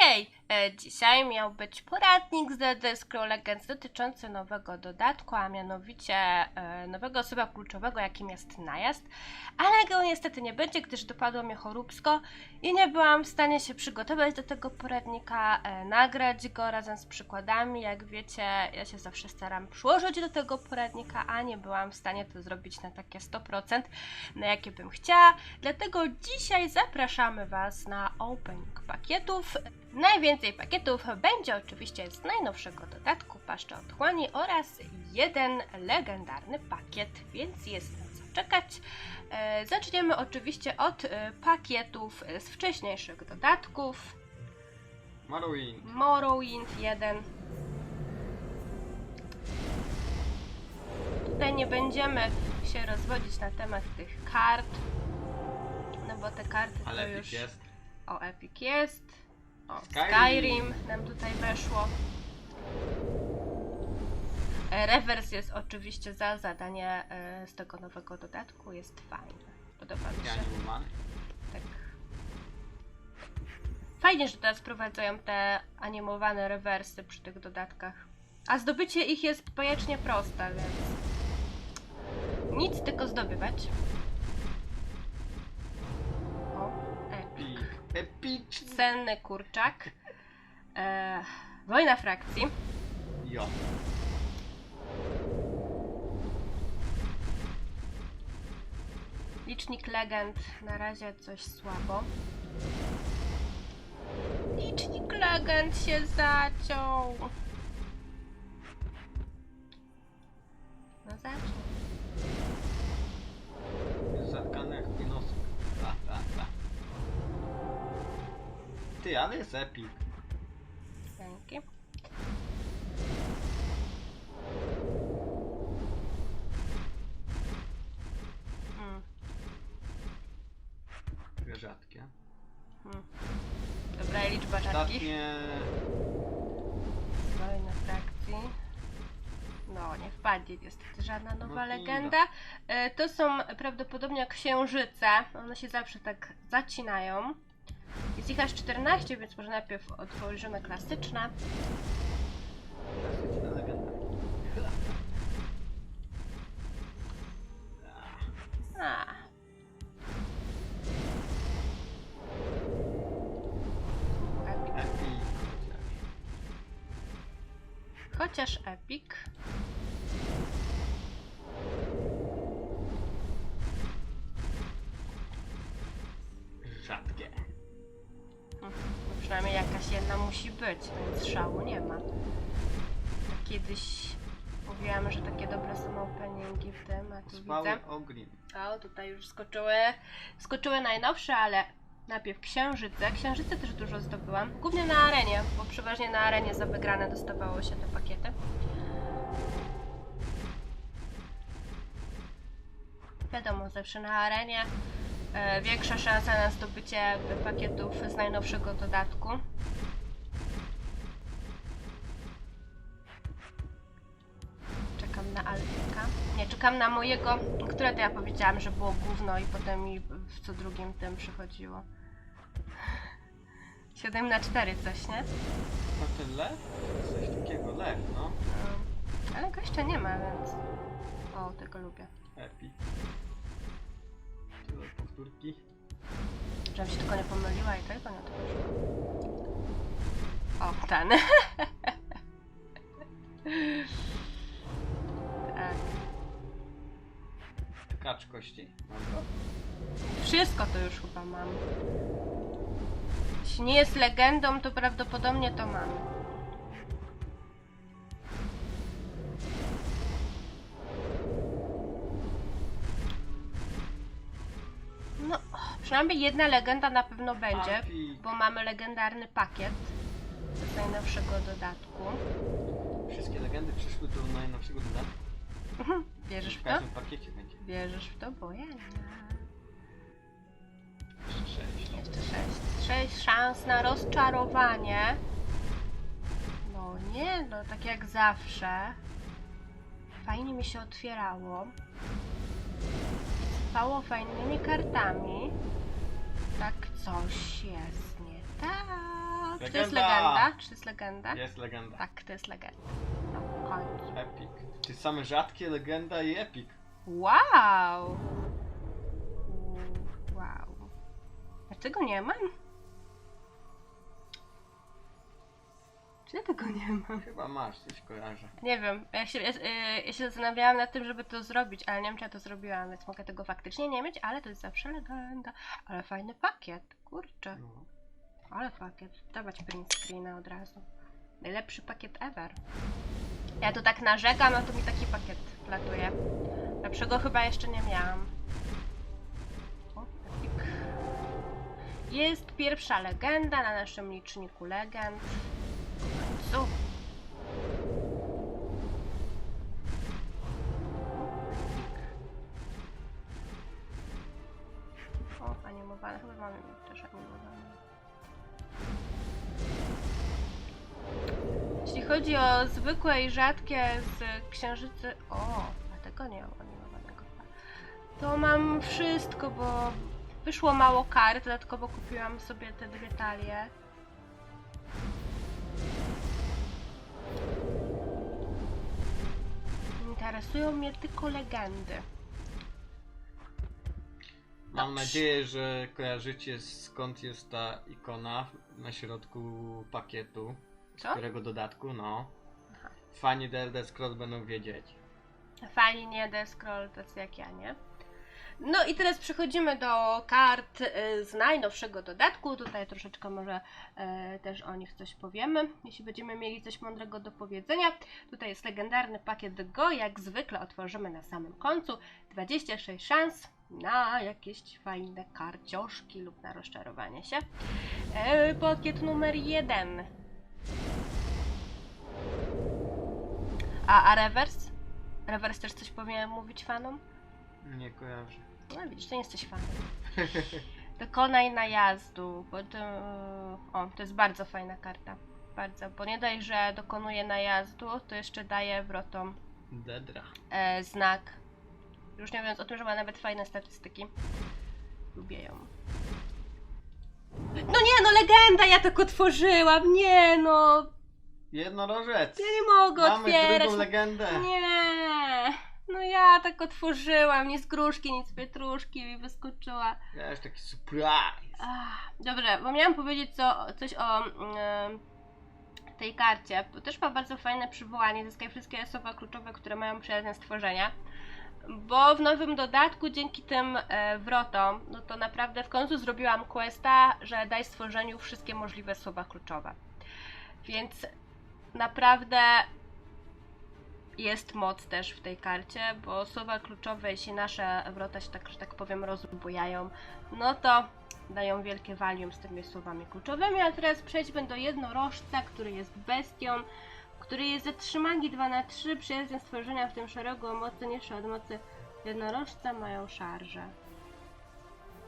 okay E, dzisiaj miał być poradnik z The Scroll Legends dotyczący nowego dodatku, a mianowicie e, nowego osoba kluczowego, jakim jest najazd, ale go niestety nie będzie, gdyż dopadło mnie choróbsko i nie byłam w stanie się przygotować do tego poradnika, e, nagrać go razem z przykładami. Jak wiecie, ja się zawsze staram przyłożyć do tego poradnika, a nie byłam w stanie to zrobić na takie 100%, na jakie bym chciała. Dlatego dzisiaj zapraszamy Was na opening pakietów. Najwięcej pakietów będzie oczywiście z najnowszego dodatku Paszcza Otchłani oraz jeden legendarny pakiet, więc jest na co czekać. E, Zaczniemy oczywiście od e, pakietów z wcześniejszych dodatków. Morrowind. Morrowind 1. Tutaj nie będziemy się rozwodzić na temat tych kart, no bo te karty Ale to Epic już... jest. O, Epic jest. O, Skyrim. Skyrim nam tutaj weszło. E, Rewers jest oczywiście za zadanie e, z tego nowego dodatku. Jest fajne. Podoba mi się. Tak. Fajnie, że teraz wprowadzają te animowane rewersy przy tych dodatkach. A zdobycie ich jest bajecznie proste, więc nic tylko zdobywać. Epic. Epic. Epicz. Cenny kurczak. E, wojna frakcji. Jo. Licznik legend. Na razie coś słabo. Licznik legend się zaciął. No zacznij. Ty, ale jest epic. Dzięki. Mm, Trochę rzadkie. mm. Dobra, liczba rzadkich. Ostatnie... Wojna frakcji. No, nie wpadnie niestety żadna nowa No, legenda. E, To są prawdopodobnie księżyce. One się zawsze tak zacinają. Jest ich aż 14, więc może najpierw otworzymy klasyczne. Klasyczna. Epic. Chociaż Epic. Szału nie ma. Kiedyś mówiłam, że takie dobre są openingi w tym, a tu widzę. Spały Ogrin. O, tutaj już skoczyły, skoczyły najnowsze, ale najpierw księżyce. Księżyce też dużo zdobyłam, głównie na arenie, bo przeważnie na arenie za wygrane dostawało się te pakiety. Wiadomo, zawsze na arenie e, większa szansa na zdobycie pakietów z najnowszego dodatku. Czekam na mojego, które to ja powiedziałam, że było gówno i potem mi w co drugim tym przychodziło. 7 na 4 coś, nie? No ten lew? Coś takiego, lew, no. No, ale gościa nie ma, więc... O, tego lubię. Epic. Tyle powtórki. Żebym się tylko nie pomyliła i tego nie to wyszło. O, ten. tak. Kacz kości. Wszystko to już chyba mam. Jeśli nie jest legendą, to prawdopodobnie to mam. No, przynajmniej jedna legenda na pewno będzie, Epic. bo mamy legendarny pakiet z najnowszego dodatku. Wszystkie legendy przyszły do najnowszego dodatku. Wierzysz w W to? każdym pakiecie będzie. Wierzysz w to? Bo ja nie. Jeszcze sześć. Jeszcze sześć. Sześć szans na rozczarowanie. No nie, no tak jak zawsze. Fajnie mi się otwierało. Sypało fajnymi kartami. Tak coś jest nie tak. Czy to jest Legenda! legenda? Czy to jest legenda? Jest legenda. Tak, to jest legenda. No, w końcu. Epic. Ty same rzadkie, legenda i epic. Wow! Wow. Ja tego nie mam? Czy ja tego nie mam? Chyba masz, coś kojarzę. Nie wiem, ja się, ja, y, ja się zastanawiałam nad tym, żeby to zrobić, ale nie wiem, czy ja to zrobiłam, więc mogę tego faktycznie nie mieć, ale to jest zawsze legenda. Ale fajny pakiet, kurczę, No. ale pakiet. Dawać print screena od razu. Najlepszy pakiet ever. Ja tu tak narzekam, a tu mi taki pakiet latuje. Lepszego chyba jeszcze nie miałam. Jest pierwsza legenda na naszym liczniku legend. Końcu. O, animowane. Chyba mamy chodzi o zwykłe i rzadkie z księżycy... O, a tego nie mam animowanego. To mam wszystko, bo wyszło mało kart. Dodatkowo kupiłam sobie te dwie talie. Interesują mnie tylko legendy. Mam Dobrze. nadzieję, że kojarzycie skąd jest ta ikona na środku pakietu. Co? którego dodatku, no. Aha. Fani DLD Scroll będą wiedzieć. Fani nie The Scroll, tacy jak ja, nie? No i teraz przechodzimy do kart y, z najnowszego dodatku. Tutaj troszeczkę może e, też o nich coś powiemy, jeśli będziemy mieli coś mądrego do powiedzenia. Tutaj jest legendarny pakiet Go, jak zwykle otworzymy na samym końcu. 26 szans na jakieś fajne karcioszki lub na rozczarowanie się. E, pakiet numer 1. A, a rewers? Rewers też coś powinien mówić fanom? Nie kojarzę. No widzisz, to nie jesteś fanem. Dokonaj najazdu, bo to, o, to jest bardzo fajna karta. Bardzo, bo nie daj, że dokonuje najazdu, to jeszcze daje wrotom Dedra. e, znak. Już nie mówiąc o tym, że ma nawet fajne statystyki. Lubię ją. No nie, no legenda, ja tak otworzyłam, nie no, Jednorożec! ja nie mogę Mamy otwierać. drugą legendę! Nie, no ja tak otworzyłam, nic gruszki, nic pietruszki mi wyskoczyła. Ja już taki surprise! Ach, dobrze, bo miałam powiedzieć co, coś o mm, tej karcie. To też ma bardzo fajne przywołanie. Zyskaj wszystkie słowa kluczowe, które mają przyjazne stworzenia. Bo w nowym dodatku, dzięki tym e, wrotom, no to naprawdę w końcu zrobiłam questa, że daj stworzeniu wszystkie możliwe słowa kluczowe. Więc naprawdę jest moc też w tej karcie, bo słowa kluczowe, jeśli nasze wrota się tak, że tak powiem rozbujają, no to dają wielkie valium z tymi słowami kluczowymi. A teraz przejdźmy do jednorożca, który jest bestią, który jest zatrzymani 2 na 3 przyjazne stworzenia, w tym szeregu o mocy niższe od mocy jednorożca mają szarże.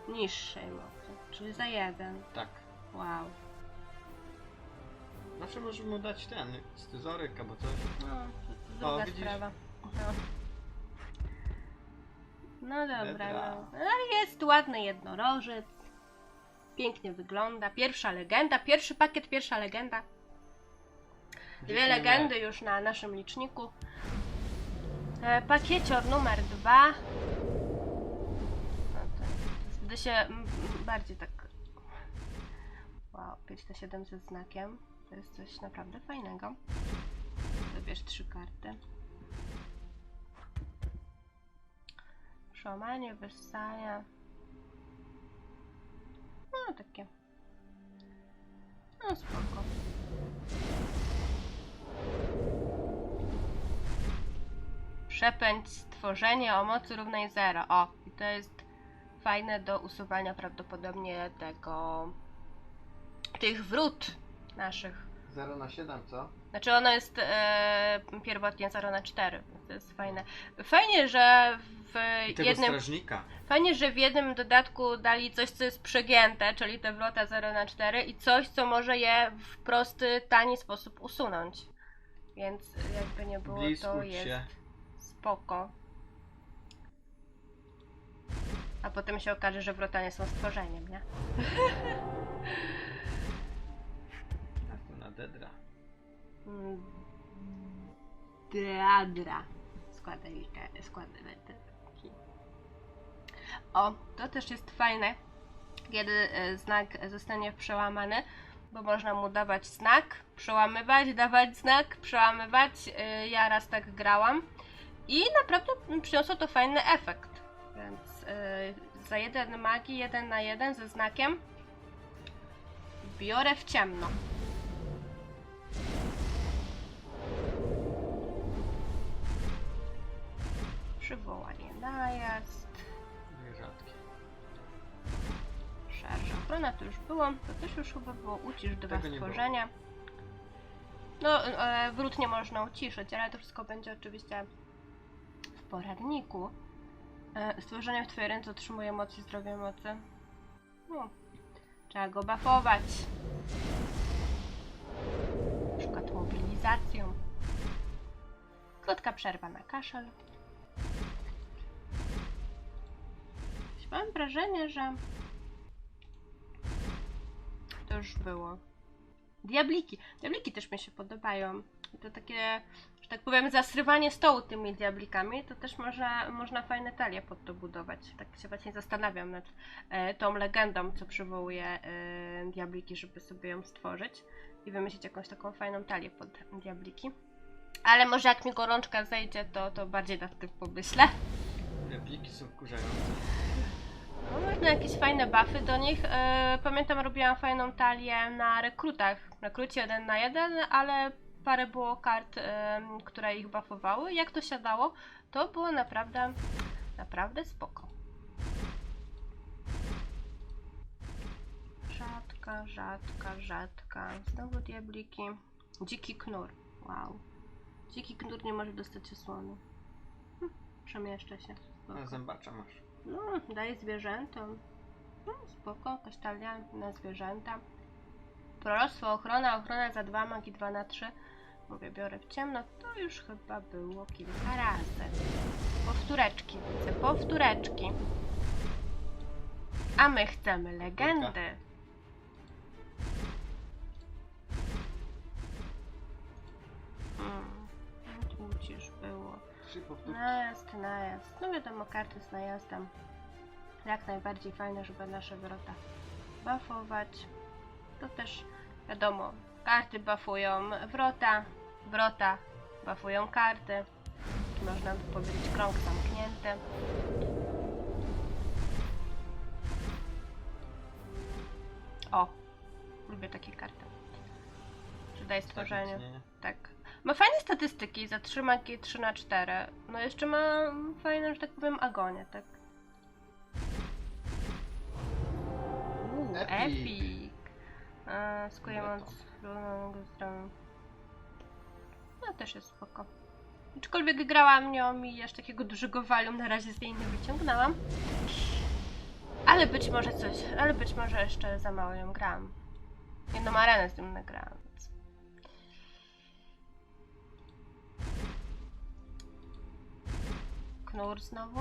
Niższej mocy, czyli za jeden. Tak. Wow. Zawsze możemy mu dać ten, scyzoryk albo coś. No, druga widzisz? sprawa. No. No dobra, Dobra. no. Ale jest ładny jednorożec. Pięknie wygląda. Pierwsza legenda, pierwszy pakiet, pierwsza legenda. Dwie legendy już na naszym liczniku. E, pakiecior numer dwa. No zda się bardziej tak. Wow, 5 na 7 ze znakiem. To jest coś naprawdę fajnego. Wybierz trzy karty. Szamanie, wyssania. No takie. No spoko. Przepędź stworzenie o mocy równej 0. O, i to jest fajne do usuwania prawdopodobnie tego tych wrót naszych. 0 na 7, co? Znaczy ono jest e, pierwotnie 0 na 4, więc to jest fajne. Fajnie, że w I tego jednym strażnika. Fajnie, że w jednym dodatku dali coś, co jest przegięte, czyli te wrota 0 na 4 i coś, co może je w prosty, tani sposób usunąć. Więc jakby nie było, to jest się. spoko. A potem się okaże, że wrota nie są stworzeniem, nie? Dedra. Mm, Deadra. Składaj literę, składaj literki. O, to też jest fajne, kiedy e, znak zostanie przełamany, bo można mu dawać znak, przełamywać, dawać znak, przełamywać. E, Ja raz tak grałam i naprawdę przyniosło to fajny efekt. Więc e, za jeden magii, jeden na jeden ze znakiem biorę w ciemno. Przywołanie najazd, ochrona, to już było, to też już chyba było ucisz dwa Tego nie stworzenia. No, e, wrót nie można uciszyć, ale to wszystko będzie oczywiście w poradniku. E, stworzenie w twojej ręce otrzymuje moc i zdrowie mocy. No, trzeba go bafować. Na przykład mobilizacją. Krótka przerwa na kaszel. Mam wrażenie, że już było. Diabliki. Diabliki też mi się podobają. To takie, że tak powiem, zasrywanie stołu tymi diablikami, to też można, można fajne talie pod to budować. Tak się właśnie zastanawiam nad e, tą legendą, co przywołuje e, diabliki, żeby sobie ją stworzyć i wymyślić jakąś taką fajną talię pod diabliki. Ale może jak mi gorączka zejdzie, to, to bardziej nad tym pomyślę. Repliki są wkurzające. No, można jakieś fajne buffy do nich. E, pamiętam, robiłam fajną talię na rekrutach. Rekrucie jeden na jeden, ale parę było kart, e, które ich buffowały. Jak to siadało, to było naprawdę, naprawdę spoko. Rzadka, rzadka, rzadka. Znowu diabliki. Dziki knur. Wow. Dziki knur nie może dostać osłony. Hm, przemieszcza się. Spoko. A zębacza masz. No, daje zwierzętom. No, spoko, na zwierzęta. Proroctwo, ochrona, ochrona za dwa, magi 2 na 3. Mówię, biorę w ciemno. To już chyba było kilka razy. Powtóreczki widzę, powtóreczki. A my chcemy legendy. Trzy powtórki. Najazd, najazd. No wiadomo, karty z najazdem. Jak najbardziej fajne, żeby nasze wrota buffować. To też wiadomo, karty buffują wrota, wrota buffują karty. Można by powiedzieć krąg zamknięty. O, lubię takie karty. Przydaje stworzeniu. Zaklęcie, nie? Tak. Ma fajne statystyki, zatrzyma G 3 na 4. No jeszcze ma fajne, że tak powiem, agonię, tak? Uuu, Epic. epic. Beton. moc równoległego zdrowia. No też jest spoko. Aczkolwiek grałam nią i aż takiego dużego walium na razie z niej nie wyciągnęłam. Ale być może coś, ale być może jeszcze za mało ją grałam. Jedną arenę z tym nagrałam, Knur znowu.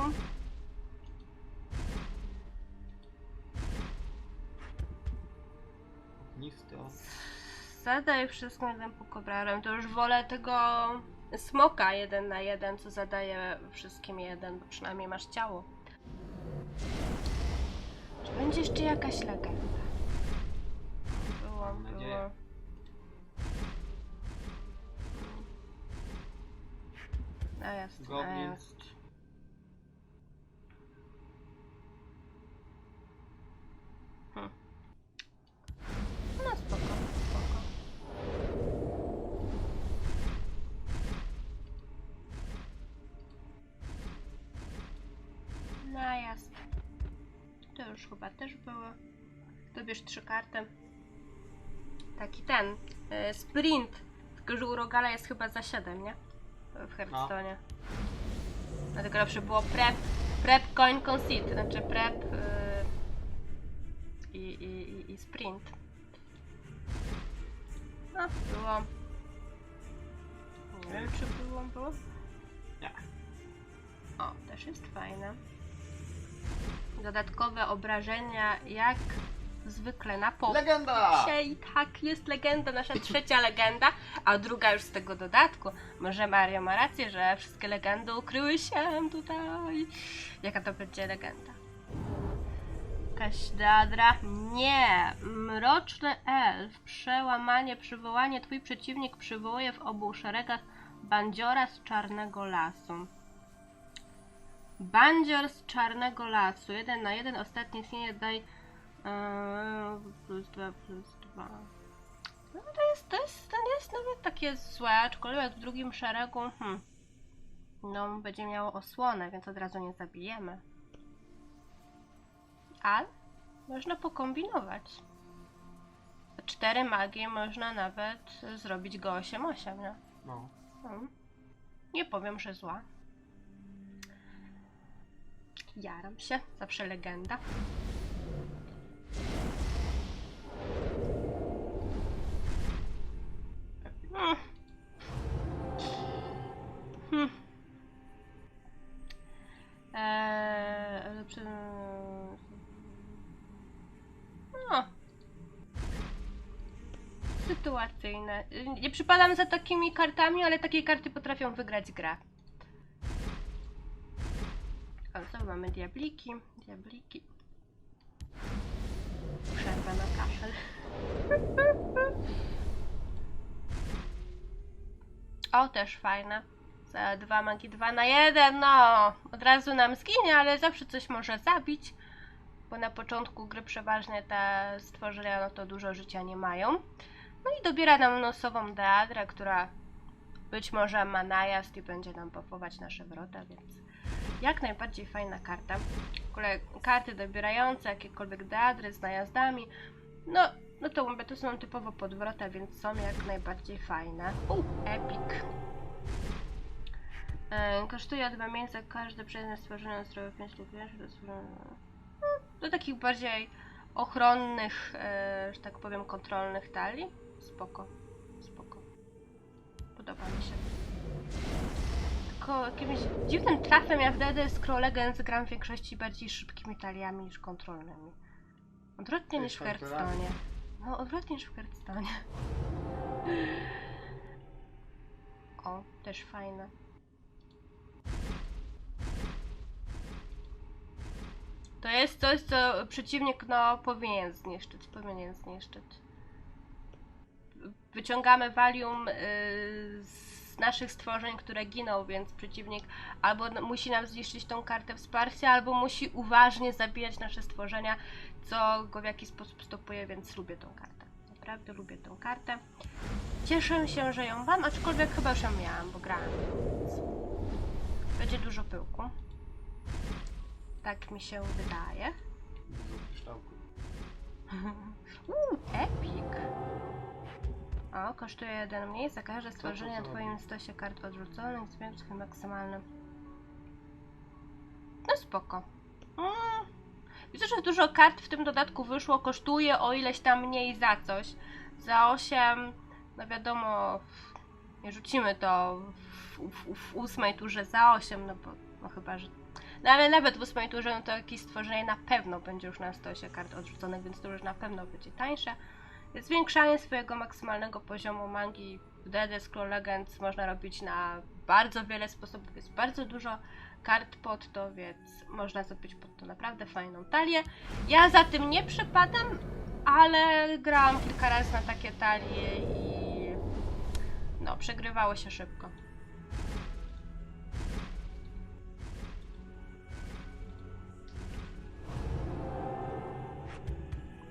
Ognisto. Zadaję wszystko jeden pokobrarem. To już wolę tego smoka jeden na jeden, co zadaje wszystkim jeden, bo przynajmniej masz ciało. Czy będzie jeszcze jakaś legenda? Było, Mam było. nadzieję. Najazd, Goblin. najazd. Trzy karty. Taki ten, y, sprint. Tylko, że u Rogala jest chyba za 7, nie? W Hearthstone. Dlatego lepsze było prep, prep coin conceit, znaczy prep i, i, i, i sprint. No, było. Nie wiem, czy było, było. Nie. O, też jest fajne. Dodatkowe obrażenia jak zwykle na po. Legenda! Dzisiaj tak, jest legenda, nasza trzecia legenda, a druga już z tego dodatku. Może Mario ma rację, że wszystkie legendy ukryły się tutaj. Jaka to będzie legenda? Kaśdadra? Nie! Mroczny elf. Przełamanie, przywołanie. Twój przeciwnik przywołuje w obu szeregach bandziora z czarnego lasu. Bandzior z czarnego lasu. Jeden na jeden. Ostatnie istnienie daj Eee, plus 2, plus 2. No to jest, to jest, to nie jest nawet takie złe, aczkolwiek w drugim szeregu, hmm, no będzie miało osłonę, więc od razu nie zabijemy. Ale można pokombinować. Za Cztery magii można nawet zrobić go 8-8, nie? No. Hmm. Nie powiem, że zła. Jaram się, zawsze legenda. Hmm. Eee, przy... No. Sytuacyjne. Nie przypadam za takimi kartami, ale takie karty potrafią wygrać grę. O, co mamy? Diabliki, diabliki. Przerwa na kaszel. O, też fajne. Za dwa magii, dwa na jeden, no. Od razu nam zginie, ale zawsze coś może zabić. Bo na początku gry przeważnie te stworzenia, no to dużo życia nie mają. No i dobiera nam nosową Deadrę, która być może ma najazd i będzie nam popować nasze wrota, więc jak najbardziej fajna karta. W ogóle karty dobierające jakiekolwiek Deadry z najazdami, no, no to mówię, to są typowo podwrota, więc są jak najbardziej fajne. U, epic. E, kosztuje dwa miejsca każde przedmiot stworzone na stroju 5 lub do. No, do takich bardziej ochronnych, e, że tak powiem, kontrolnych talii. Spoko, spoko. Podoba mi się. Tylko jakimś dziwnym trafem ja w DD Scroll Legends gram w większości bardziej szybkimi taliami niż kontrolnymi. Odwrotnie niż w? Hearthstone. No, odwrotnie niż w Hearthstone. O, też fajne. To jest coś, co przeciwnik no, powinien zniszczyć. Powinien zniszczyć. Wyciągamy valium y, z naszych stworzeń, które giną, więc przeciwnik albo musi nam zniszczyć tą kartę wsparcia, albo musi uważnie zabijać nasze stworzenia, co go w jakiś sposób stopuje, więc lubię tą kartę. Naprawdę lubię tą kartę. Cieszę się, że ją mam, aczkolwiek chyba już ją miałam, bo grałam. Będzie dużo pyłku. Tak mi się wydaje. W kształku. Uuu, epic. O, kosztuje jeden mniej za każde stworzenie na twoim stosie kart odrzuconych, zmień swój maksymalny. No spoko. Mm. Widzę, że dużo kart w tym dodatku wyszło, kosztuje o ileś tam mniej za coś. Za 8, no wiadomo, nie rzucimy to w, w, w ósmej turze za 8, no bo no chyba, że... No ale nawet w ósmej turze, no to jakieś stworzenie na pewno będzie już na stosie kart odrzuconych, więc to już na pewno będzie tańsze. Zwiększanie swojego maksymalnego poziomu magii w DD Scroll Legends można robić na bardzo wiele sposobów. Jest bardzo dużo kart pod to, więc można zrobić pod to naprawdę fajną talię. Ja za tym nie przypadam, ale grałam kilka razy na takie talie i no, przegrywało się szybko.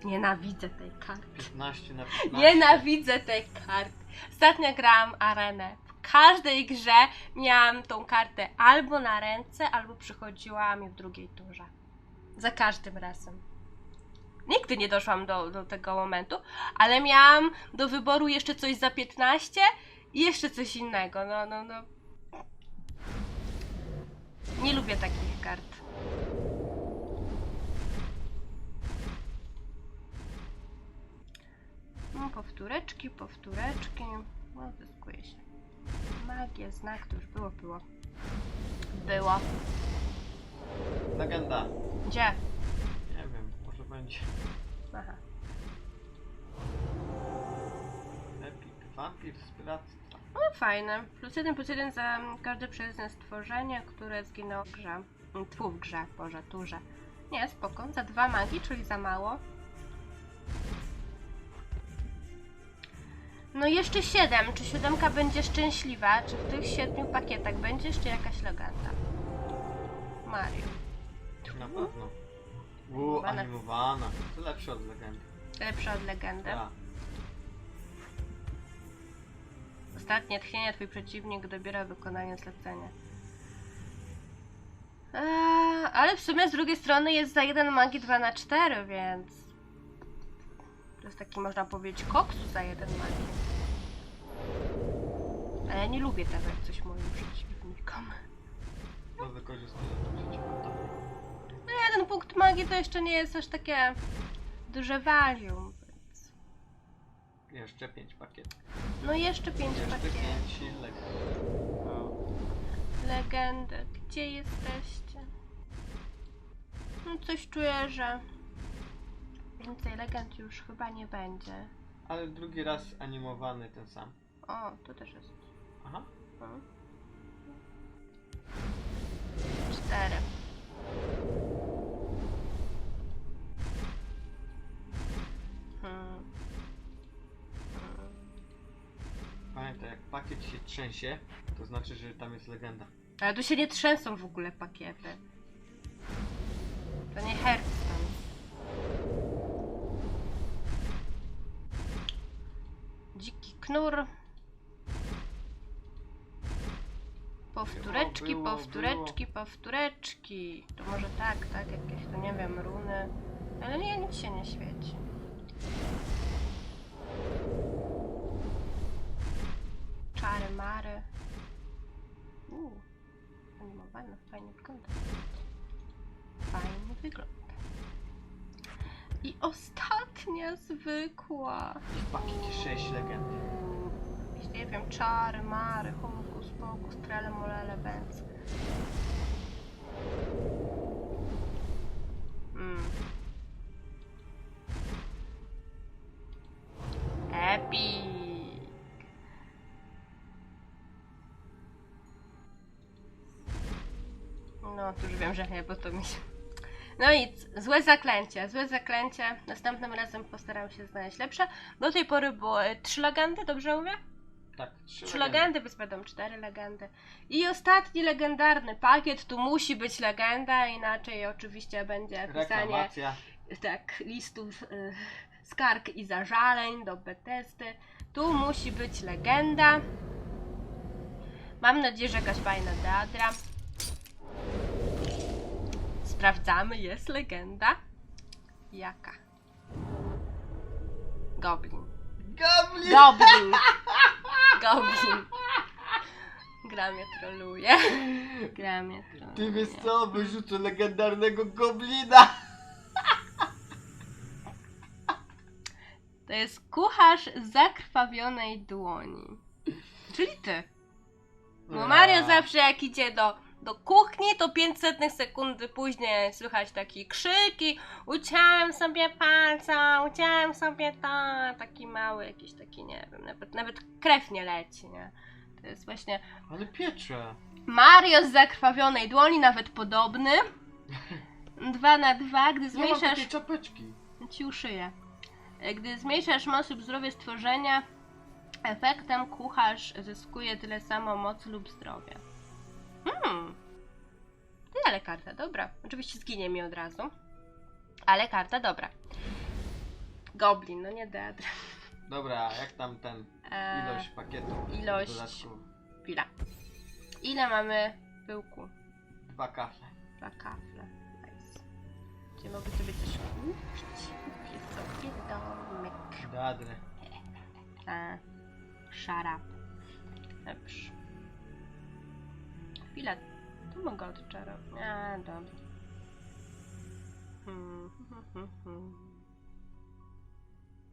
Nienawidzę tej karty. 15 na 15. Nienawidzę tej karty. Ostatnio grałam arenę. W każdej grze miałam tą kartę albo na ręce, albo przychodziła mi w drugiej turze. Za każdym razem. Nigdy nie doszłam do, do tego momentu, ale miałam do wyboru jeszcze coś za 15 i jeszcze coś innego. No, no, no. Nie lubię takich kart. Powtóreczki, powtóreczki. No, zyskuje się. Magia, znak, to już było, było. Było. Legenda. Gdzie? Nie wiem, może będzie. Aha. Epic Vampir Sprawca. No fajne. Plus jeden plus jeden za każde przyjezdne stworzenie, które zginęło w grze. Tfu, w grze, Boże, turze. Nie, spoko. Za dwa magii, czyli za mało. No jeszcze siedem. Czy siódemka będzie szczęśliwa? Czy w tych siedmiu pakietach będzie jeszcze jakaś legenda? Mario. Na pewno. Uuu, Animowana. animowana. To lepsze od legendy. Lepsza od legendy. Tak. Ostatnie tchnienie twój przeciwnik dobiera wykonanie zlecenia. Eee, ale w sumie z drugiej strony jest za jeden magii 2 na 4, więc to jest taki można powiedzieć koksu za jeden magii. Ale ja nie lubię dawać coś moim przeciwnikom. Wykorzystania przeciwko No jeden punkt magii to jeszcze nie jest aż takie duże value, więc... Jeszcze 5 pakietów. No jeszcze 5 Jeszcze pakietów. 5 legend. No. Legendy, gdzie jesteście? No coś czuję, że więcej legend już chyba nie będzie. Ale drugi raz animowany ten sam. O, to też jest. Aha. Hmm. Cztery. Hmm. Hmm. Pamiętaj, jak pakiet się trzęsie, to znaczy, że tam jest legenda. Ale tu się nie trzęsą w ogóle pakiety. To nie Hearthstone. Knur. Powtóreczki, Było, było, powtóreczki, powtóreczki. To może tak, tak, jakieś to nie wiem, runy. Ale nie, nic się nie świeci. Czary mary. Uuu, animowana, fajnie wygląda. Fajnie wygląda. I ostatnia zwykła. Pakiecie 6 legend. Jakieś, Nie wiem, czary, mary, hokus pokus, trele molele bęc. Mm. Epic. No, to już wiem, że nie, bo to mi się... No i c- złe zaklęcie, złe zaklęcie. Następnym razem postaram się znaleźć lepsze. Do tej pory było trzy legendy, dobrze mówię? Tak, 3 Trzy legendy, więc będą cztery legendy. I ostatni legendarny pakiet, tu musi być legenda, inaczej oczywiście będzie pisanie Reklamacja. tak, listów y, skarg i zażaleń do Bethesdy. Tu musi być legenda. Mam nadzieję, że jakaś fajna teatra. Sprawdzamy, jest legenda. Jaka? Goblin. Goblin! Goblin! Goblin. Gra mnie troluje. Gra mnie troluje. Ty wiesz co, wyrzucę legendarnego goblina! To jest kucharz zakrwawionej dłoni. Czyli ty. Bo Mario zawsze jak idzie do, do kuchni, to 500 sekundy później słychać takie krzyki. Uciąłem sobie palca, uciąłem sobie to. Taki mały, jakiś taki, nie wiem, nawet, nawet krew nie leci, nie? To jest właśnie Ale piecze. Mario z zakrwawionej dłoni, nawet podobny. Dwa na dwa, gdy Nie mam zmniejszasz takiej czapeczki. ci uszyję. Gdy zmniejszasz moc lub zdrowie stworzenia, efektem kucharz zyskuje tyle samo mocy lub zdrowia. Hmm. To ale karta, dobra. Oczywiście zginie mi od razu. Ale karta, dobra. Goblin, no nie Deadra. Dobra, jak tam ten Eee, ilość pakietów? ilość. W dodatku Chwila. Ile mamy pyłku? dwa kafle. Dwa kafle. Nice. Gdzie mogę sobie coś kupić? Kupię sobie domek. Dadre. A, szarap. Dobrze. Chwila, tu mogę odczarować. A, dobra. Hmm, hmm, hmm, hmm.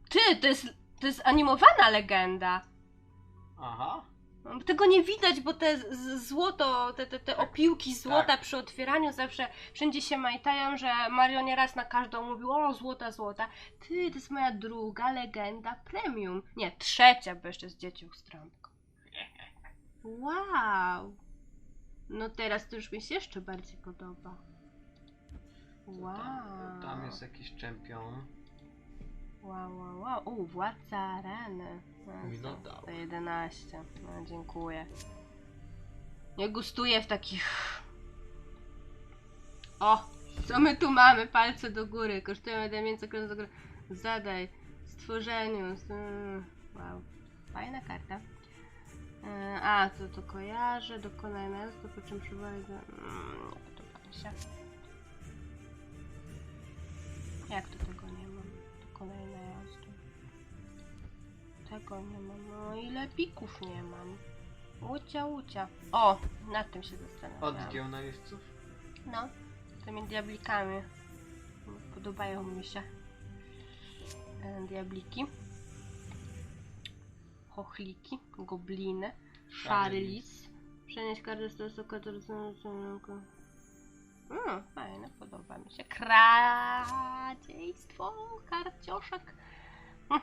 Ty, to jest, to jest animowana legenda. Aha. No, Tego nie widać, bo te złoto, te, te, te Tak, opiłki złota tak. przy otwieraniu zawsze wszędzie się majtają, że Mario nieraz na każdą mówił, o złota, złota. Ty, to jest moja druga legenda premium. Nie, trzecia, bo jeszcze z dziecią z trąbką. Wow. No teraz to już mi się jeszcze bardziej podoba. Wow. Tam, tam jest jakiś czempion. Wow, wow, wow. U, władca areny. No, dodał. Za 11. No, dziękuję. Nie gustuję w takich. O! Co my tu mamy? Palce do góry. Kosztują damięce kręcą do góry. Zadaj. Stworzeniu. Wow. Fajna karta. E, A, to to kojarzę. Dokonaj najazdu, po czym przywali do... Mm, nie podoba mi się. Jak to tego nie mam? Dokonaj najazdu. Tego nie mam. No ile pików nie mam? Łucia, łucia. O, nad tym się zastanawiam. Oddział najeźdźców. No, tymi diablikami. Podobają mi się e, diabliki. Chochliki, gobliny, szary lis. Przenieść kartę z stosunku do. Mm, fajne, podoba mi się. Kradziejstwo, karcioszek. Hm.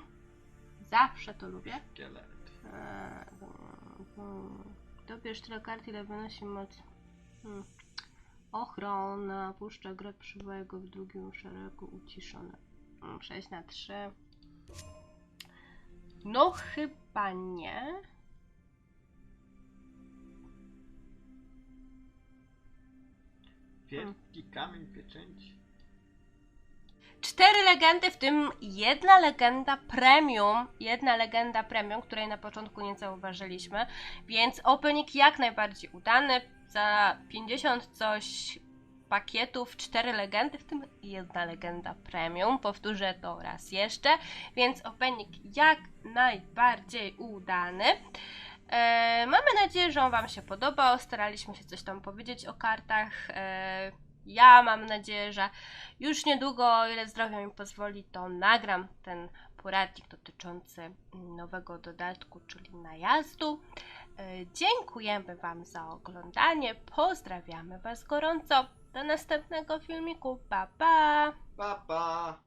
Zawsze to lubię. Szkielet. Eee, hmm. Dobierz tyle kart, ile wynosi moc. Hmm. Ochrona. Puszcza grę, przywołaj go w drugim szeregu uciszone. Hmm, 6 na 3. No chyba nie. Wielki kamień pieczęci. Cztery legendy, w tym jedna legenda premium. Jedna legenda premium, której na początku nie zauważyliśmy. Więc opening jak najbardziej udany. Za 50 coś pakietów, cztery legendy, w tym jedna legenda premium. Powtórzę to raz jeszcze. Więc opening jak najbardziej udany. E, mamy nadzieję, że on Wam się podobał. Staraliśmy się coś tam powiedzieć o kartach. E, ja mam nadzieję, że już niedługo, o ile zdrowie mi pozwoli, to nagram ten poradnik dotyczący nowego dodatku, czyli najazdu. E, Dziękujemy Wam za oglądanie. Pozdrawiamy Was gorąco. Do następnego filmiku. Pa pa! Pa, pa.